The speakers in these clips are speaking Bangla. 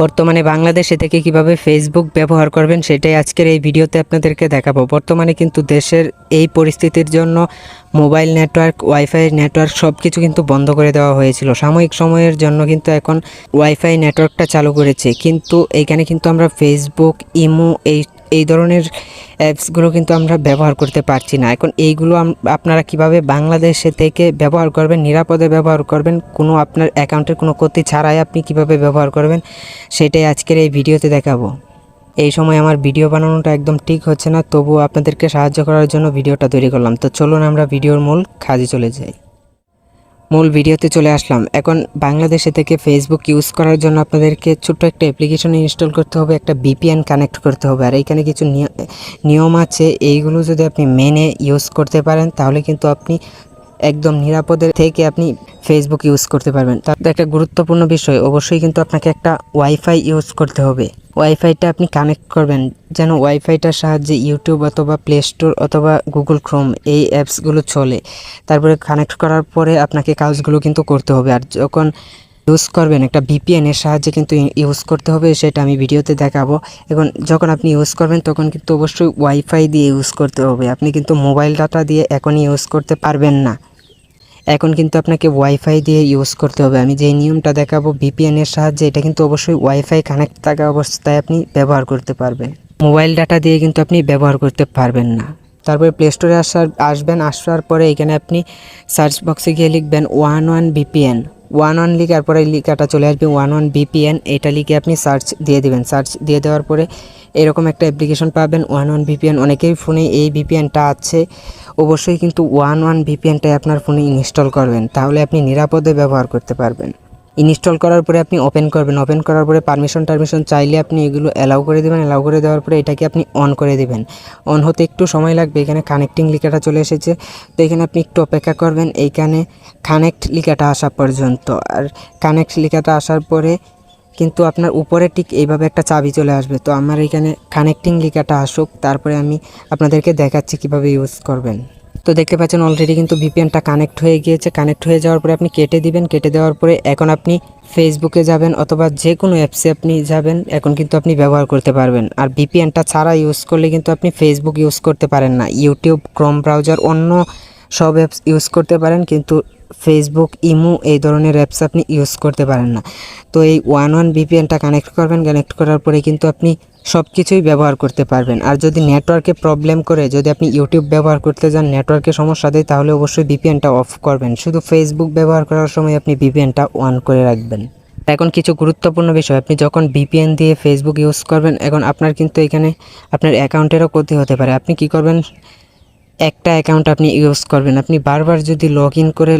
বর্তমানে বাংলাদেশে থেকে কীভাবে ফেসবুক ব্যবহার করবেন সেটাই আজকের এই ভিডিওতে আপনাদেরকে দেখাবো। বর্তমানে কিন্তু দেশের এই পরিস্থিতির জন্য মোবাইল নেটওয়ার্ক, ওয়াইফাই নেটওয়ার্ক সব কিছু কিন্তু বন্ধ করে দেওয়া হয়েছিল। সাময়িক সময়ের জন্য কিন্তু এখন ওয়াইফাই নেটওয়ার্কটা চালু করেছে। কিন্তু এইখানে কিন্তু আমরা ফেসবুক ইমো এই এই ধরনের অ্যাপসগুলো কিন্তু আমরা ব্যবহার করতে পারছি না। এখন এইগুলো আপনারা কীভাবে বাংলাদেশে থেকে ব্যবহার করবেন, নিরাপদে ব্যবহার করবেন, কোনো আপনার অ্যাকাউন্টের কোনো ক্ষতি ছাড়াই আপনি কীভাবে ব্যবহার করবেন, সেটাই আজকের এই ভিডিওতে দেখাবো। এই সময় আমার ভিডিও বানানোটা একদম ঠিক হচ্ছে না, তবুও আপনাদেরকে সাহায্য করার জন্য ভিডিওটা তৈরি করলাম। তো চলুন আমরা ভিডিওর মূল কাজে চলে যাই। মূল ভিডিওতে চলে আসলাম। এখন বাংলাদেশে থেকে ফেসবুক ইউজ করার জন্য আপনাদেরকে ছোট্ট একটা অ্যাপ্লিকেশন ইনস্টল করতে হবে, একটা বিপিএন কানেক্ট করতে হবে। আর এইখানে কিছু নিয়- নিয়ম আছে, এইগুলো যদি আপনি মেনে ইউজ করতে পারেন, তাহলে কিন্তু আপনি একদম নিরাপদে থেকে আপনি ফেসবুক ইউজ করতে পারবেন। তার একটা গুরুত্বপূর্ণ বিষয়, অবশ্যই কিন্তু আপনাকে একটা ওয়াইফাই ইউজ করতে হবে। ওয়াইফাইটা আপনি কানেক্ট করবেন, যেন ওয়াইফাইটার সাহায্যে ইউটিউব অথবা প্লে স্টোর অথবা গুগল ক্রোম এই অ্যাপসগুলো চলে। তারপরে কানেক্ট করার পরে আপনাকে কাজগুলো কিন্তু করতে হবে। আর যখন ইউজ করবেন, একটা এর সাহায্যে কিন্তু ইউজ করতে হবে, সেটা আমি ভিডিওতে দেখাবো। এখন যখন আপনি ইউজ করবেন, তখন কিন্তু অবশ্যই ওয়াইফাই দিয়ে ইউজ করতে হবে। আপনি কিন্তু মোবাইল ডাটা দিয়ে এখনই ইউজ করতে পারবেন না। এখন কিন্তু আপনাকে ওয়াইফাই দিয়ে ইউজ করতে হবে। আমি যে নিয়মটা দেখাবো এর সাহায্যে, এটা কিন্তু অবশ্যই ওয়াইফাই কানেক্ট থাকা অবস্থায় আপনি ব্যবহার করতে পারবেন। মোবাইল ডাটা দিয়ে কিন্তু আপনি ব্যবহার করতে পারবেন না। তারপরে প্লে স্টোরে আসার আসবেন, আসার পরে এখানে আপনি সার্চ বক্সে গিয়ে লিখবেন one one VPN one one লিখার পরে লিখাটা চলে আসবে ওয়ান ওয়ান বিপিএন এটা লিখে আপনি সার্চ দিয়ে দেবেন। সার্চ দিয়ে দেওয়ার পরে এরকম একটা অ্যাপ্লিকেশন পাবেন ওয়ান ওয়ান ভিপিএন অনেকেই ফোনে এই ভিপিএনটা আছে, অবশ্যই কিন্তু ওয়ান ওয়ান ভিপিএনটাই আপনার ফোনে ইনস্টল করবেন, তাহলে আপনি নিরাপদে ব্যবহার করতে পারবেন। ইনস্টল করার পরে আপনি ওপেন করবেন। ওপেন করার পরে পারমিশন টারমিশন চাইলে আপনি এগুলো অ্যালাউ করে দেবেন। অ্যালাউ করে দেওয়ার পরে এটাকে আপনি অন করে দেবেন। অন হতে একটু সময় লাগবে। এখানে কানেক্টিং লিখাটা চলে এসেছে। তো এখানে আপনি একটু অপেক্ষা করবেন। এইখানে কানেক্ট লিখাটা আসা পর্যন্ত। আর কানেক্ট লিখাটা আসার পরে কিন্তু আপনার উপরে ঠিক এইভাবে একটা চাবি চলে আসবে। তো আমার এখানে কানেক্টিং লিখাটা আসুক। তারপরে আমি আপনাদেরকে দেখাচ্ছি কীভাবে ইউজ করবেন। তো দেখতে পাচ্ছেন অলরেডি কিন্তু ভিপিএনটা কানেক্ট হয়ে গিয়েছে। কানেক্ট হয়ে যাওয়ার পরে আপনি কেটে দিবেন। কেটে দেওয়ার পরে এখন আপনি ফেসবুকে যাবেন অথবা যে কোনো অ্যাপসে আপনি যাবেন, এখন কিন্তু আপনি ব্যবহার করতে পারবেন। আর ভিপিএনটা ছাড়া ইউজ করলে কিন্তু আপনি ফেসবুক ইউজ করতে পারেন না। ইউটিউব ক্রোম ব্রাউজার অন্য সব অ্যাপস ইউজ করতে পারেন, কিন্তু ফেসবুক ইমো এই ধরনের অ্যাপস আপনি ইউজ করতে পারেন না। তো এই ওয়ান ওয়ান ভিপিএনটা কানেক্ট করবেন কানেক্ট করার পরে কিন্তু আপনি সব কিছুই ব্যবহার করতে পারবেন। আর যদি নেটওয়ার্কে প্রবলেম করে, যদি আপনি ইউটিউব ব্যবহার করতে যান নেটওয়ার্কে সমস্যা দেয়, তাহলে অবশ্যই ভিপিএনটা অফ করবেন। শুধু ফেসবুক ব্যবহার করার সময় আপনি ভিপিএনটা অন করে রাখবেন। এখন কিছু গুরুত্বপূর্ণ বিষয়। আপনি যখন ভিপিএন দিয়ে ফেসবুক ইউজ করবেন, এখন আপনার কিন্তু এখানে আপনার অ্যাকাউন্টেরও ক্ষতি হতে পারে। আপনি কি করবেন? একটা অ্যাকাউন্ট আপনি ইউজ করবেন। আপনি বারবার যদি লগ ইন করে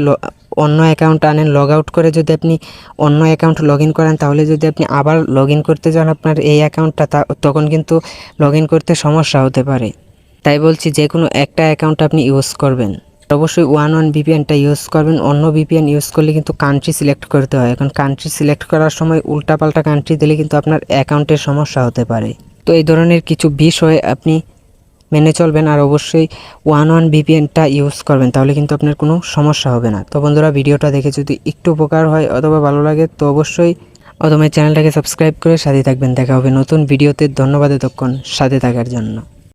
অন্য অ্যাকাউন্ট আনেন লগ আউট করে যদি আপনি অন্য অ্যাকাউন্ট লগ ইন করেন, তাহলে যদি আপনি আবার লগ ইন করতে যান আপনার এই অ্যাকাউন্টটা তখন কিন্তু লগ ইন করতে সমস্যা হতে পারে। তাই বলছি, যে কোনো একটা অ্যাকাউন্ট আপনি ইউজ করবেন। অবশ্যই ওয়ান ওয়ান ভিপিএনটা ইউজ করবেন। অন্য ভিপিএন ইউজ করলে কিন্তু কান্ট্রি সিলেক্ট করতে হয়। এখন কান্ট্রি সিলেক্ট করার সময় উল্টাপাল্টা কান্ট্রি দিলে কিন্তু আপনার অ্যাকাউন্টের সমস্যা হতে পারে। তো এই ধরনের কিছু বিষয় আপনি মেনে চলবেন আর অবশ্যই ওয়ান ওয়ান ভিপিএনটা ইউজ করবেন, তাহলে কিন্তু আপনার কোনো সমস্যা হবে না। তো বন্ধুরা, ভিডিওটা দেখে যদি একটু উপকার হয় অথবা ভালো লাগে, তো অবশ্যই অথবা চ্যানেলটাকে সাবস্ক্রাইব করে সাথে থাকবেন। দেখা হবে নতুন ভিডিওতে। ধন্যবাদ এতক্ষণ সাথে থাকার জন্য।